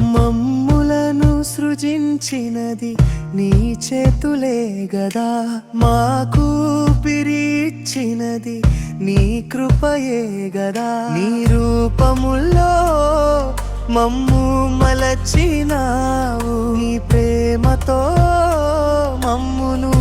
మమ్ములను సృజించినది నీ చేతులే గదా. మాకు పిరిచినది నీ కృపయే గదా. నీ రూపముల్లో మమ్ము మలచినావు. నీ ప్రేమతో మమ్మును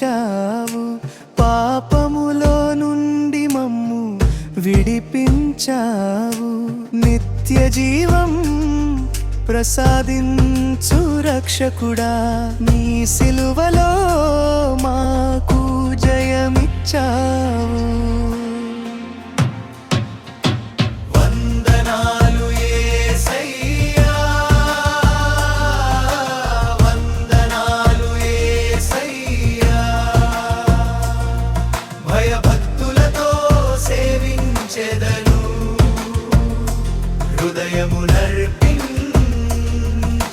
ప్రాణమిచ్చావు పాపములో నుండి మమ్ము విడిపించావు. నిత్య జీవం ప్రసాదించు రక్షకుడా. నీ సిలువలో మాకు జయమిచ్చావు. చెదను హృదయము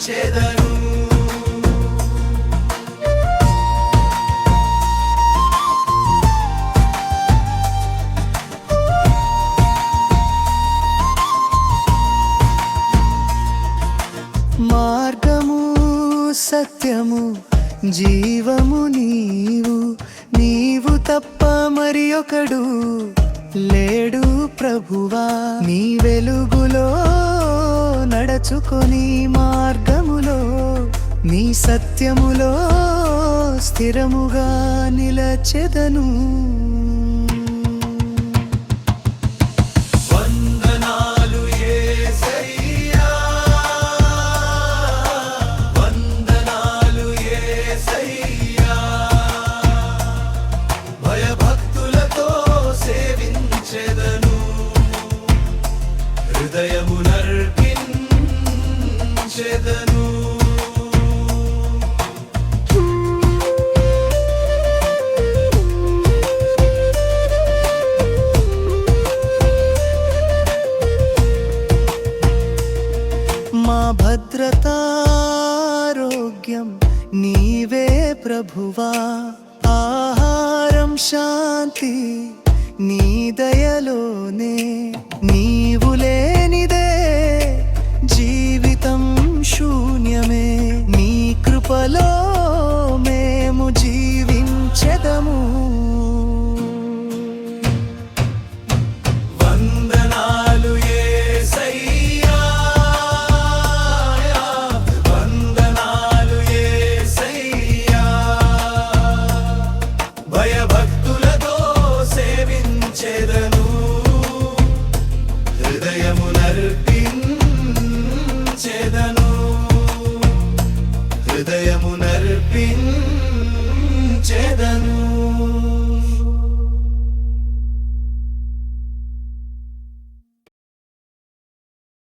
చెదను మార్గము సత్యము జీవము నీవు నీవు తప్ప మరి ఒకడు లేడు ప్రభువా నీ వెలుగులో నడచుకొని మార్గములో నీ సత్యములో స్థిరముగా నిలచెదను. హృదయము నర్పించెదను. మా భద్రతారోగ్యం నీవే ప్రభువా. ఆహారం శాంతి నీ దయలో హృదయమునర్పి